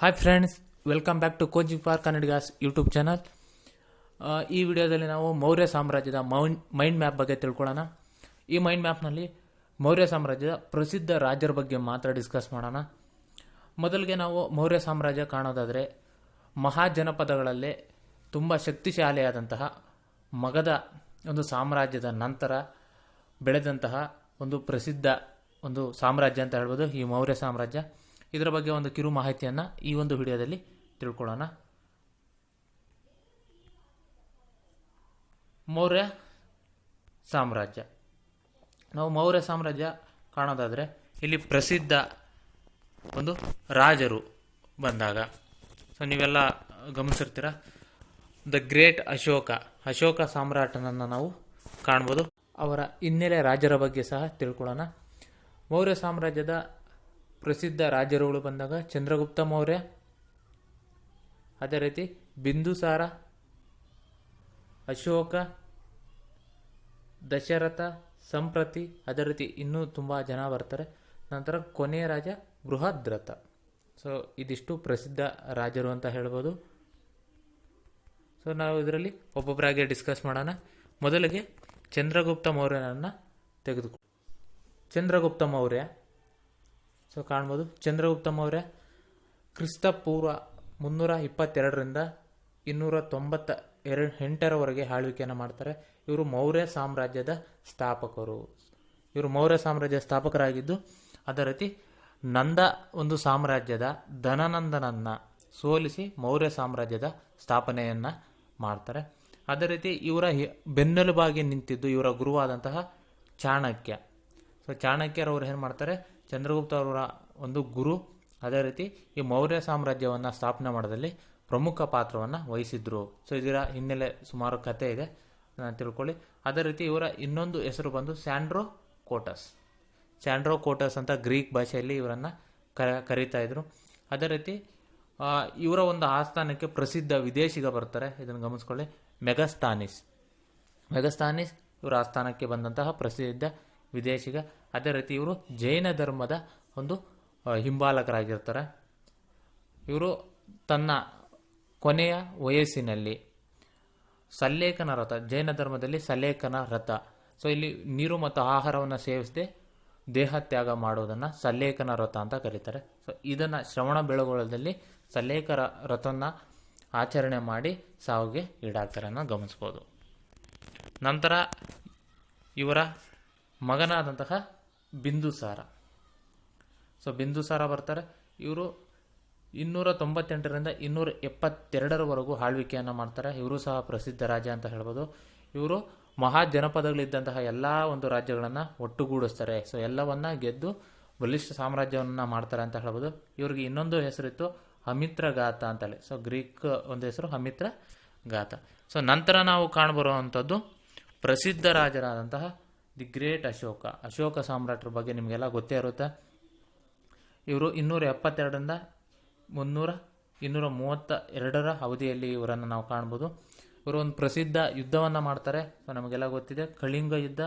Hi friends welcome back to coaching for Kannadigas YouTube channel ಈ ವಿಡಿಯೋದಲ್ಲಿ ನಾವು ಮೌರ್ಯ ಸಾಮ್ರಾಜ್ಯದ ಮೌಂಡ್ ಮೈಂಡ್ ಮ್ಯಾಪ್ ಬಗ್ಗೆ ತಿಳ್ಕೊಳ್ಳೋಣ. ಈ ಮೈಂಡ್ ಮ್ಯಾಪ್ನಲ್ಲಿ ಮೌರ್ಯ ಸಾಮ್ರಾಜ್ಯದ ಪ್ರಸಿದ್ಧ ರಾಜರ ಬಗ್ಗೆ ಮಾತ್ರ ಡಿಸ್ಕಸ್ ಮಾಡೋಣ. ಮೊದಲಿಗೆ ನಾವು ಮೌರ್ಯ ಸಾಮ್ರಾಜ್ಯ ಕಾಣೋದಾದರೆ ಮಹಾಜನಪದಗಳಲ್ಲೇ ತುಂಬ ಶಕ್ತಿಶಾಲಿಯಾದಂತಹ ಮಗದ ಒಂದು ಸಾಮ್ರಾಜ್ಯದ ನಂತರ ಬೆಳೆದಂತಹ ಒಂದು ಪ್ರಸಿದ್ಧ ಒಂದು ಸಾಮ್ರಾಜ್ಯ ಅಂತ ಹೇಳ್ಬೋದು ಈ ಮೌರ್ಯ ಸಾಮ್ರಾಜ್ಯ. ಇದರ ಬಗ್ಗೆ ಒಂದು ಕಿರು ಮಾಹಿತಿಯನ್ನು ಈ ಒಂದು ವಿಡಿಯೋದಲ್ಲಿ ತಿಳ್ಕೊಳ್ಳೋಣ. ಮೌರ್ಯ ಸಾಮ್ರಾಜ್ಯ. ನಾವು ಮೌರ್ಯ ಸಾಮ್ರಾಜ್ಯ ಕಾಣೋದಾದರೆ ಇಲ್ಲಿ ಪ್ರಸಿದ್ಧ ಒಂದು ರಾಜರು ಬಂದಾಗ. ಸೊ ನೀವೆಲ್ಲ ಗಮನಿಸಿರ್ತೀರ? ದ ಗ್ರೇಟ್ ಅಶೋಕ ಅಶೋಕ ಸಾಮ್ರಾಟನನ್ನು ನಾವು ಕಾಣ್ಬೋದು. ಅವರ ಹಿನ್ನೆಲೆ ರಾಜರ ಬಗ್ಗೆ ಸಹ ತಿಳ್ಕೊಳ್ಳೋಣ. ಮೌರ್ಯ ಸಾಮ್ರಾಜ್ಯದ ಪ್ರಸಿದ್ಧ ರಾಜರುಗಳು ಬಂದಾಗ ಚಂದ್ರಗುಪ್ತ ಮೌರ್ಯ, ಅದೇ ರೀತಿ ಬಿಂದುಸಾರ, ಅಶೋಕ, ದಶರಥ, ಸಂಪ್ರತಿ, ಅದೇ ರೀತಿ ಇನ್ನೂ ತುಂಬ ಜನ ಬರ್ತಾರೆ. ನಂತರ ಕೊನೆಯ ರಾಜ ಬೃಹದ್ರಥ. ಸೊ ಇದಿಷ್ಟು ಪ್ರಸಿದ್ಧ ರಾಜರು ಅಂತ ಹೇಳ್ಬೋದು. ಸೊ ನಾವು ಇದರಲ್ಲಿ ಒಬ್ಬೊಬ್ಬರಾಗಿ ಡಿಸ್ಕಸ್ ಮಾಡೋಣ. ಮೊದಲಿಗೆ ಚಂದ್ರಗುಪ್ತ ಮೌರ್ಯನನ್ನು ತೆಗೆದುಕೊ, ಚಂದ್ರಗುಪ್ತ ಮೌರ್ಯ ಸೊ ಕಾಣ್ಬೋದು. ಚಂದ್ರಗುಪ್ತ ಮೌರ್ಯ ಕ್ರಿಸ್ತ ಪೂರ್ವ ಮುನ್ನೂರ ಇಪ್ಪತ್ತೆರಡರಿಂದ ಇನ್ನೂರ ತೊಂಬತ್ತ ಎರಡು ಎಂಟರವರೆಗೆ ಆಳ್ವಿಕೆಯನ್ನು ಮಾಡ್ತಾರೆ. ಇವರು ಮೌರ್ಯ ಸಾಮ್ರಾಜ್ಯದ ಸ್ಥಾಪಕರು. ಇವರು ಮೌರ್ಯ ಸಾಮ್ರಾಜ್ಯದ ಸ್ಥಾಪಕರಾಗಿದ್ದು, ಅದೇ ರೀತಿ ನಂದ ಒಂದು ಸಾಮ್ರಾಜ್ಯದ ಧನನಂದನನ್ನು ಸೋಲಿಸಿ ಮೌರ್ಯ ಸಾಮ್ರಾಜ್ಯದ ಸ್ಥಾಪನೆಯನ್ನು ಮಾಡ್ತಾರೆ. ಅದೇ ರೀತಿ ಇವರ ಬೆನ್ನೆಲುಬಾಗಿ ನಿಂತಿದ್ದು ಇವರ ಗುರುವಾದಂತಹ ಚಾಣಕ್ಯ. ಸೊ ಚಾಣಕ್ಯರವರು ಏನು ಮಾಡ್ತಾರೆ? ಚಂದ್ರಗುಪ್ತ ಅವರ ಒಂದು ಗುರು, ಅದೇ ರೀತಿ ಈ ಮೌರ್ಯ ಸಾಮ್ರಾಜ್ಯವನ್ನು ಸ್ಥಾಪನೆ ಮಾಡೋದಲ್ಲಿ ಪ್ರಮುಖ ಪಾತ್ರವನ್ನು ವಹಿಸಿದ್ರು. ಸೊ ಇದರ ಹಿನ್ನೆಲೆ ಸುಮಾರು ಕಥೆ ಇದೆ ನಾನು ತಿಳ್ಕೊಳ್ಳಿ. ಅದೇ ರೀತಿ ಇವರ ಇನ್ನೊಂದು ಹೆಸರು ಬಂದು ಸ್ಯಾಂಡ್ರೋ ಕೋಟಸ್. ಸ್ಯಾಂಡ್ರೋ ಕೋಟಸ್ ಅಂತ ಗ್ರೀಕ್ ಭಾಷೆಯಲ್ಲಿ ಇವರನ್ನು ಕರ ಕರೀತಾ ಇದ್ರು. ಅದೇ ರೀತಿ ಇವರ ಒಂದು ಆಸ್ಥಾನಕ್ಕೆ ಪ್ರಸಿದ್ಧ ವಿದೇಶಿಗ ಬರ್ತಾರೆ. ಇದನ್ನು ಗಮನಿಸ್ಕೊಳ್ಳಿ. ಮೆಗಸ್ತಾನಿಸ್. ಮೆಗಸ್ತಾನಿಸ್ ಇವರ ಆಸ್ಥಾನಕ್ಕೆ ಬಂದಂತಹ ಪ್ರಸಿದ್ಧ ವಿದೇಶಿಗ. ಅದೇ ರೀತಿ ಇವರು ಜೈನ ಧರ್ಮದ ಒಂದು ಹಿಂಬಾಲಕರಾಗಿರ್ತಾರೆ. ಇವರು ತನ್ನ ಕೊನೆಯ ವಯಸ್ಸಿನಲ್ಲಿ ಸಲ್ಲೇಖನ ರಥ, ಜೈನ ಧರ್ಮದಲ್ಲಿ ಸಲ್ಲೇಖನ ರಥ. ಸೊ, ಇಲ್ಲಿ ನೀರು ಮತ್ತು ಆಹಾರವನ್ನು ಸೇವಿಸದೆ ದೇಹ ತ್ಯಾಗ ಮಾಡೋದನ್ನು ಸಲ್ಲೇಖನ ರಥ ಅಂತ ಕರೀತಾರೆ. ಸೊ, ಇದನ್ನು ಶ್ರವಣ ಬೆಳಗೊಳದಲ್ಲಿ ಸಲ್ಲೇಖರ ರಥನ ಆಚರಣೆ ಮಾಡಿ ಸಾವಿಗೆ ಈಡಾಗ್ತಾರೆ ಅನ್ನೋ ಗಮನಿಸ್ಬೋದು. ನಂತರ ಇವರ ಮಗನಾದಂತಹ ಬಿಂದುಸಾರ. ಸೊ ಬಿಂದುಸಾರ ಬರ್ತಾರೆ. ಇವರು ಇನ್ನೂರ ತೊಂಬತ್ತೆಂಟರಿಂದ ಇನ್ನೂರ ಎಪ್ಪತ್ತೆರಡರವರೆಗೂ ಆಳ್ವಿಕೆಯನ್ನು ಮಾಡ್ತಾರೆ. ಇವರು ಸಹ ಪ್ರಸಿದ್ಧ ರಾಜ ಅಂತ ಹೇಳ್ಬೋದು. ಇವರು ಮಹಾಜನಪದಗಳಿದ್ದಂತಹ ಎಲ್ಲ ಒಂದು ರಾಜ್ಯಗಳನ್ನು ಒಟ್ಟುಗೂಡಿಸ್ತಾರೆ. ಸೊ ಎಲ್ಲವನ್ನ ಗೆದ್ದು ಬಲಿಷ್ಠ ಸಾಮ್ರಾಜ್ಯವನ್ನು ಮಾಡ್ತಾರೆ ಅಂತ ಹೇಳ್ಬೋದು. ಇವ್ರಿಗೆ ಇನ್ನೊಂದು ಹೆಸರಿತ್ತು ಅಮಿತ್ರ ಗಾತ ಅಂತೇಳಿ. ಸೊ ಗ್ರೀಕ್ ಒಂದು ಹೆಸರು ಅಮಿತ್ರ ಗಾತ ಸೊ ನಂತರ ನಾವು ಕಾಣಬರುವಂಥದ್ದು ಪ್ರಸಿದ್ಧ ರಾಜರಾದಂತಹ ದಿ ಗ್ರೇಟ್ ಅಶೋಕ. ಅಶೋಕ ಸಾಮ್ರಾಟರ ಬಗ್ಗೆ ನಿಮಗೆಲ್ಲ ಗೊತ್ತೇ ಇರುತ್ತೆ. ಇವರು ಇನ್ನೂರ ಎಪ್ಪತ್ತೆರಡರಿಂದ ಮುನ್ನೂರ ಇನ್ನೂರ ಮೂವತ್ತ ಎರಡರ ಅವಧಿಯಲ್ಲಿ ಇವರನ್ನು ನಾವು ಕಾಣ್ಬೋದು. ಇವರು ಒಂದು ಪ್ರಸಿದ್ಧ ಯುದ್ಧವನ್ನು ಮಾಡ್ತಾರೆ. ಸೊ, ನಮಗೆಲ್ಲ ಗೊತ್ತಿದೆ. ಕಳಿಂಗ ಯುದ್ಧ.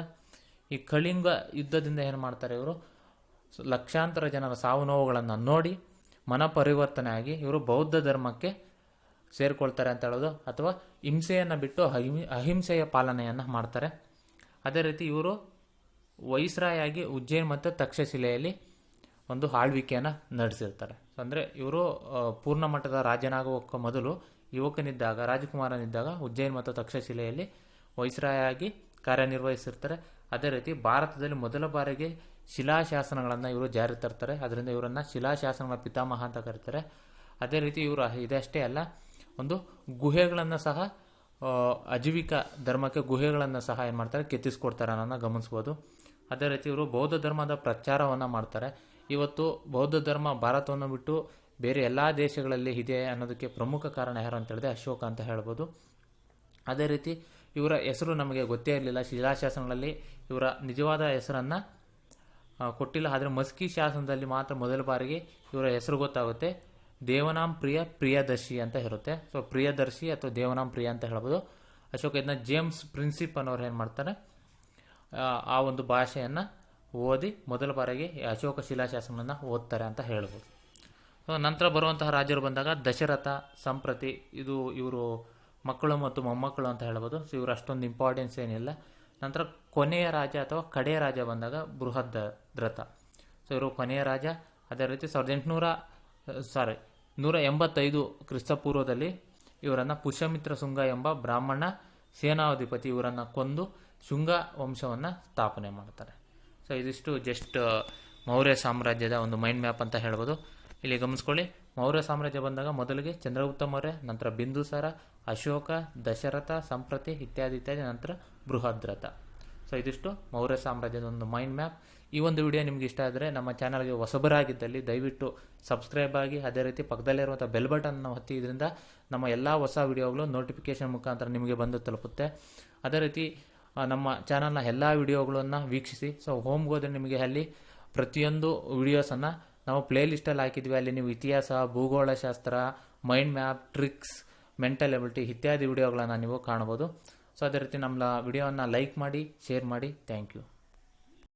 ಈ ಕಳಿಂಗ ಯುದ್ಧದಿಂದ ಏನು ಮಾಡ್ತಾರೆ ಇವರು? ಲಕ್ಷಾಂತರ ಜನರ ಸಾವು ನೋವುಗಳನ್ನು ನೋಡಿ ಮನ ಪರಿವರ್ತನೆ ಆಗಿ ಇವರು ಬೌದ್ಧ ಧರ್ಮಕ್ಕೆ ಸೇರಿಕೊಳ್ತಾರೆ ಅಂತ ಹೇಳೋದು. ಅಥವಾ ಹಿಂಸೆಯನ್ನು ಬಿಟ್ಟು ಅಹಿಂ- ಅಹಿಂಸೆಯ ಪಾಲನೆಯನ್ನು ಮಾಡ್ತಾರೆ. ಅದೇ ರೀತಿ ಇವರು ವೈಸ್ರಾಯಾಗಿ ಉಜ್ಜೈನ್ ಮತ್ತು ತಕ್ಷಶಿಲೆಯಲ್ಲಿ ಒಂದು ಆಳ್ವಿಕೆಯನ್ನು ನಡೆಸಿರ್ತಾರೆ. ಅಂದರೆ ಇವರು ಪೂರ್ಣ ಮಟ್ಟದ ರಾಜನಾಗುವ ಮೊದಲು ಯುವಕನಿದ್ದಾಗ, ರಾಜಕುಮಾರನಿದ್ದಾಗ ಉಜ್ಜೈನ್ ಮತ್ತು ತಕ್ಷಶಿಲೆಯಲ್ಲಿ ವೈಸ್ರಾಯಾಗಿ ಕಾರ್ಯನಿರ್ವಹಿಸಿರ್ತಾರೆ. ಅದೇ ರೀತಿ ಭಾರತದಲ್ಲಿ ಮೊದಲ ಬಾರಿಗೆ ಶಿಲಾಶಾಸನಗಳನ್ನು ಇವರು ಜಾರಿ ತರ್ತಾರೆ. ಅದರಿಂದ ಇವರನ್ನು ಶಿಲಾಶಾಸನಗಳ ಪಿತಾಮಹ ಅಂತ ಕರೀತಾರೆ. ಅದೇ ರೀತಿ ಇವರು ಇದಷ್ಟೇ ಅಲ್ಲ, ಒಂದು ಗುಹೆಗಳನ್ನು ಸಹ ಅಜೀವಿಕ ಧರ್ಮಕ್ಕೆ ಗುಹೆಗಳನ್ನು ಸಹ ಏನು ಮಾಡ್ತಾರೆ? ಕೆತ್ತಿಸ್ಕೊಡ್ತಾರೆ ಅನ್ನೋದನ್ನ ಗಮನಿಸ್ಬೋದು. ಅದೇ ರೀತಿ ಇವರು ಬೌದ್ಧ ಧರ್ಮದ ಪ್ರಚಾರವನ್ನು ಮಾಡ್ತಾರೆ. ಇವತ್ತು ಬೌದ್ಧ ಧರ್ಮ ಭಾರತವನ್ನು ಬಿಟ್ಟು ಬೇರೆ ಎಲ್ಲ ದೇಶಗಳಲ್ಲಿ ಇದೆ ಅನ್ನೋದಕ್ಕೆ ಪ್ರಮುಖ ಕಾರಣ ಯಾರು ಅಂತ ಹೇಳಿದ್ರೆ ಅಶೋಕ ಅಂತ ಹೇಳ್ಬೋದು. ಅದೇ ರೀತಿ ಇವರ ಹೆಸರು ನಮಗೆ ಗೊತ್ತೇ ಇರಲಿಲ್ಲ. ಶಿಲಾಶಾಸನಗಳಲ್ಲಿ ಇವರ ನಿಜವಾದ ಹೆಸರನ್ನು ಕೊಟ್ಟಿಲ್ಲ. ಆದರೆ ಮಸ್ಕಿ ಶಾಸನದಲ್ಲಿ ಮಾತ್ರ ಮೊದಲ ಬಾರಿಗೆ ಇವರ ಹೆಸರು ಗೊತ್ತಾಗುತ್ತೆ. ದೇವನಾಂ ಪ್ರಿಯ ಪ್ರಿಯದರ್ಶಿ ಅಂತ ಇರುತ್ತೆ. ಸೊ ಪ್ರಿಯದರ್ಶಿ ಅಥವಾ ದೇವನಾಂ ಪ್ರಿಯ ಅಂತ ಹೇಳ್ಬೋದು. ಅಶೋಕ ಇದನ್ನ ಜೇಮ್ಸ್ ಪ್ರಿನ್ಸಿಪ್ ಅನ್ನೋರು ಏನು ಮಾಡ್ತಾರೆ? ಆ, ಒಂದು ಭಾಷೆಯನ್ನು ಓದಿ ಮೊದಲ ಬಾರಿಗೆ ಅಶೋಕ ಶಿಲಾಶಾಸನವನ್ನು ಓದ್ತಾರೆ ಅಂತ ಹೇಳ್ಬೋದು. ಸೊ ನಂತರ ಬರುವಂತಹ ರಾಜರು ಬಂದಾಗ ದಶರಥ ಸಂಪ್ರತಿ ಇದು ಇವರು ಮಕ್ಕಳು ಮತ್ತು ಮೊಮ್ಮಕ್ಕಳು ಅಂತ ಹೇಳ್ಬೋದು. ಸೊ ಇವರು ಅಷ್ಟೊಂದು ಇಂಪಾರ್ಟೆನ್ಸ್ ಏನಿಲ್ಲ. ನಂತರ ಕೊನೆಯ ರಾಜ ಅಥವಾ ಕಡೆಯ ರಾಜ ಬಂದಾಗ ಬೃಹದ್ರಥ. ಸೊ ಇವರು ಕೊನೆಯ ರಾಜ. ಅದೇ ರೀತಿ ಸಾವಿರದ ಎಂಟುನೂರ ಸಾರಿ ನೂರ ಎಂಬತ್ತೈದು ಕ್ರಿಸ್ತಪೂರ್ವದಲ್ಲಿ ಇವರನ್ನು ಪುಷ್ಯಮಿತ್ರ ಶುಂಗ ಎಂಬ ಬ್ರಾಹ್ಮಣ ಸೇನಾಧಿಪತಿ ಇವರನ್ನು ಕೊಂದು ಶುಂಗ ವಂಶವನ್ನು ಸ್ಥಾಪನೆ ಮಾಡ್ತಾರೆ. ಸೊ ಇದಿಷ್ಟು ಜಸ್ಟ್ ಮೌರ್ಯ ಸಾಮ್ರಾಜ್ಯದ ಒಂದು ಮೈಂಡ್ ಮ್ಯಾಪ್ ಅಂತ ಹೇಳ್ಬೋದು. ಇಲ್ಲಿ ಗಮನಿಸ್ಕೊಳ್ಳಿ. ಮೌರ್ಯ ಸಾಮ್ರಾಜ್ಯ ಬಂದಾಗ ಮೊದಲಿಗೆ ಚಂದ್ರಗುಪ್ತ ಮೌರ್ಯ, ನಂತರ ಬಿಂದುಸಾರ, ಅಶೋಕ, ದಶರಥ, ಸಂಪ್ರತಿ ಇತ್ಯಾದಿ ಇತ್ಯಾದಿ, ನಂತರ ಬೃಹದ್ರಥ. ಸೊ ಇದಿಷ್ಟು ಮೌರ್ಯ ಸಾಮ್ರಾಜ್ಯದ ಒಂದು ಮೈಂಡ್ ಮ್ಯಾಪ್. ಈ ಒಂದು ವಿಡಿಯೋ ನಿಮ್ಗೆ ಇಷ್ಟ ಆದರೆ ನಮ್ಮ ಚಾನಲ್ಗೆ ಹೊಸಬರಾಗಿದ್ದಲ್ಲಿ ದಯವಿಟ್ಟು ಸಬ್ಸ್ಕ್ರೈಬ್ ಆಗಿ, ಅದೇ ರೀತಿ ಪಕ್ಕದಲ್ಲಿರುವಂಥ ಬೆಲ್ ಬಟನ್ ಒತ್ತಿ, ಇದರಿಂದ ನಮ್ಮ ಎಲ್ಲ ಹೊಸ ವಿಡಿಯೋಗಳು ನೋಟಿಫಿಕೇಶನ್ ಮುಖಾಂತರ ನಿಮಗೆ ಬಂದು ತಲುಪುತ್ತೆ. ಅದೇ ರೀತಿ ನಮ್ಮ ಚಾನಲ್ನ ಎಲ್ಲ ವಿಡಿಯೋಗಳನ್ನು ವೀಕ್ಷಿಸಿ. ಸೊ ಹೋಮ್ಗೆ ಹೋದರೆ ನಿಮಗೆ ಅಲ್ಲಿ ಪ್ರತಿಯೊಂದು ವಿಡಿಯೋಸನ್ನು ನಾವು ಪ್ಲೇ ಲಿಸ್ಟಲ್ಲಿ ಹಾಕಿದ್ವಿ. ಅಲ್ಲಿ ನೀವು ಇತಿಹಾಸ, ಭೂಗೋಳಶಾಸ್ತ್ರ mind map tricks mental ability ಇತ್ಯಾದಿ ವಿಡಿಯೋಗಳನ್ನು ನೀವು ಕಾಣ್ಬೋದು ಸೊ ಅದೇ ರೀತಿ ನಮ್ಮ ವಿಡಿಯೋವನ್ನು ಲೈಕ್ ಮಾಡಿ ಶೇರ್ ಮಾಡಿ. Thank you